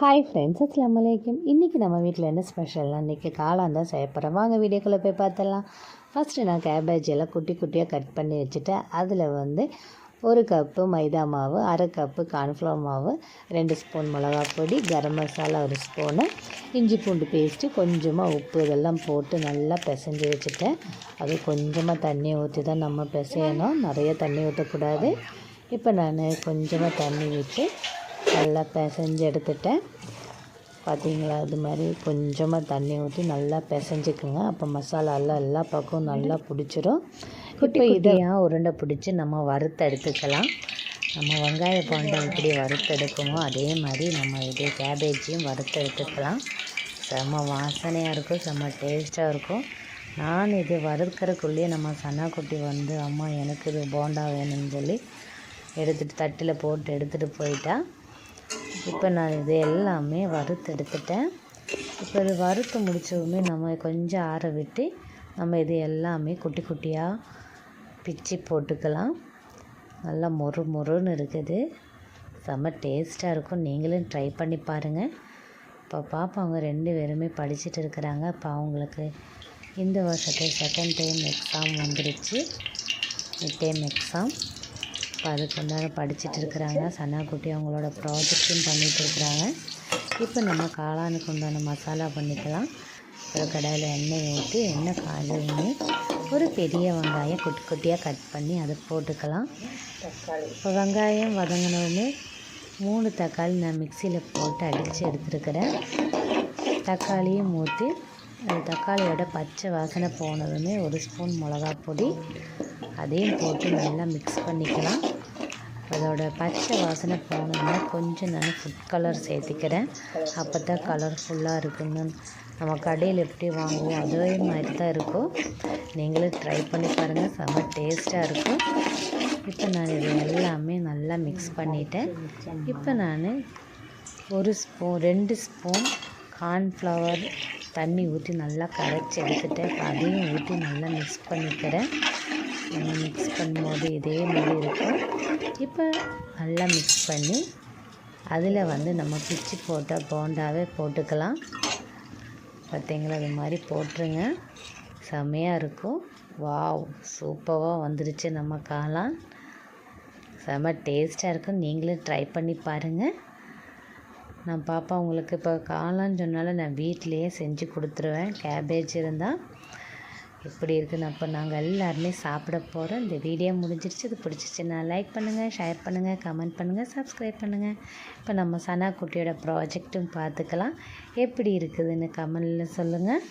Hi friends அஸ்லாம் வலைக்கம் இன்றைக்கி நம்ம வீட்டில் என்ன ஸ்பெஷல்னா இன்றைக்கி காளான் தான் செய்ய போகிறோம் வாங்க வீடியோக்குள்ளே போய் பார்த்துடலாம். ஃபஸ்ட்டு நான் கேபேஜ் எல்லாம் குட்டி குட்டியாக கட் பண்ணி வச்சுட்டேன். அதில் வந்து ஒரு கப்பு மைதா மாவு அரை கப்பு கார்ன்ஃப்ளவர் மாவு ரெண்டு ஸ்பூன் மிளகா பொடி கரம் மசாலா ஒரு ஸ்பூனு இஞ்சி பூண்டு பேஸ்ட்டு கொஞ்சமாக உப்பு இதெல்லாம் போட்டு நல்லா பிசைஞ்சு வச்சுட்டேன். அது கொஞ்சமாக தண்ணி ஊற்றி தான் நம்ம பிசையணும். நிறைய தண்ணி ஊற்றக்கூடாது இப்போ நான் கொஞ்சமாக தண்ணி விட்டு நல்லா பிசைஞ்சு எடுத்துட்டேன். பார்த்தீங்களா அது மாதிரி கொஞ்சமாக தண்ணி ஊற்றி நல்லா பிசைஞ்சிக்குங்க. அப்போ மசாலாலாம் எல்லா பக்கமும் நல்லா பிடிச்சிரும். இப்போ இதையாக உருண்டை பிடிச்சி நம்ம வறுத்து எடுத்துக்கலாம். நம்ம வெங்காய பாண்டம் எப்படி வறுத்தெடுக்குமோ அதே மாதிரி நம்ம இதே கேபேஜையும் வறுத்து எடுத்துக்கலாம். செம்ம வாசனையாக இருக்கும். செம்ம டேஸ்ட்டாக இருக்கும். நான் இது வறுக்கிறக்குள்ளேயே நம்ம சன்னாக்குட்டி வந்து அம்மா எனக்கு இது போண்டா வேணும்னு சொல்லி எடுத்துகிட்டு தட்டில் போட்டு எடுத்துகிட்டு போயிட்டா. இப்போ நான் இது எல்லாமே வறுத்து எடுத்துட்டேன். இப்போ இது வறுத்து முடித்ததுமே நம்ம கொஞ்சம் ஆற விட்டு நம்ம இது எல்லாமே குட்டி குட்டியாக பிச்சு போட்டுக்கலாம். நல்லா மொறு மொறுன்னு இருக்குது. செம்ம டேஸ்ட்டாக இருக்கும். நீங்களும் ட்ரை பண்ணி பாருங்கள் இப்போ பாப்பா அவங்க ரெண்டு பேருமே படிச்சுட்டு இருக்கிறாங்க. இப்போ அவங்களுக்கு இந்த வருஷத்து செகண்ட் டைம் எக்ஸாம் வந்துடுச்சு மிட் டைம் எக்ஸாம் இப்போ அதுக்கு உண்டான படிச்சுட்டு இருக்கிறாங்க. சன்னாக்குட்டி அவங்களோட ப்ராஜெக்டும் பண்ணிகிட்டு இருக்கிறாங்க. இப்போ நம்ம காளானுக்கு உண்டான மசாலா பண்ணிக்கலாம். ஒரு கடையில் எண்ணெய் ஊற்றி எண்ணெய் காஞ்சதுமே ஒரு பெரிய வெங்காயம் குட்டி குட்டியாக கட் பண்ணி அதை போட்டுக்கலாம். இப்போ வெங்காயம் வதங்கினவுமே மூணு தக்காளி நான் மிக்சியில் போட்டு அடித்து எடுத்துருக்கிறேன். தக்காளியும் ஊற்றி அந்த தக்காளியோட பச்சை வாசனை போனதுமே ஒரு ஸ்பூன் மிளகா பொடி அதையும் போட்டு நல்லா மிக்ஸ் பண்ணிக்கலாம். அதோட பச்சை வாசனை போனோம்னா கொஞ்சம் நான் ஃபுட் கலர் சேர்த்துக்கிறேன். அப்போ தான் கலர்ஃபுல்லாக இருக்குன்னு நம்ம கடையில் எப்படி வாங்குவோம் அதே மாதிரி தான் இருக்கும். நீங்களும் ட்ரை பண்ணி பாருங்கள் செம்ம டேஸ்ட்டாக இருக்கும். இப்போ நான் இது எல்லாமே நல்லா மிக்ஸ் பண்ணிட்டேன். இப்போ நான் ஒரு ஸ்பூன் ரெண்டு ஸ்பூன் கார்ன்ஃப்ளவர் தண்ணி ஊற்றி நல்லா கரைச்சி எடுத்துட்டேன். இப்போ அதையும் ஊற்றி நல்லா மிக்ஸ் பண்ணிக்கிறேன். நம்ம மிக்ஸ் பண்ணும்போது இதே மாதிரி இருக்கும். இப்போ நல்லா மிக்ஸ் பண்ணி அதில் வந்து நம்ம பிச்சு போட்ட போண்டாவே போட்டுக்கலாம். பார்த்திங்களா அது மாதிரி போட்டுருங்க. செம்மையாக இருக்கும். வாவ்! சூப்பராக வந்துருச்சு நம்ம காளான். செம்ம டேஸ்ட்டாக இருக்கும். நீங்களும் ட்ரை பண்ணி பாருங்கள் நான் பாப்பா உங்களுக்கு இப்போ காளான்னு சொன்னாலும் நான் வீட்டிலையே செஞ்சு கொடுத்துருவேன். கேபேஜ் இருந்தால் எப்படி இருக்குன்னு அப்போ நாங்கள் எல்லாருமே சாப்பிட போகிறோம் இந்த வீடியோ முடிஞ்சிருச்சு. இது பிடிச்சிச்சுன்னா லைக் பண்ணுங்கள் ஷேர் பண்ணுங்கள் கமெண்ட் பண்ணுங்கள் சப்ஸ்கிரைப் பண்ணுங்கள் இப்போ நம்ம சனா குட்டியோட ப்ராஜெக்ட்டும் பார்த்துக்கலாம். எப்படி இருக்குதுன்னு கமெண்டில் சொல்லுங்கள்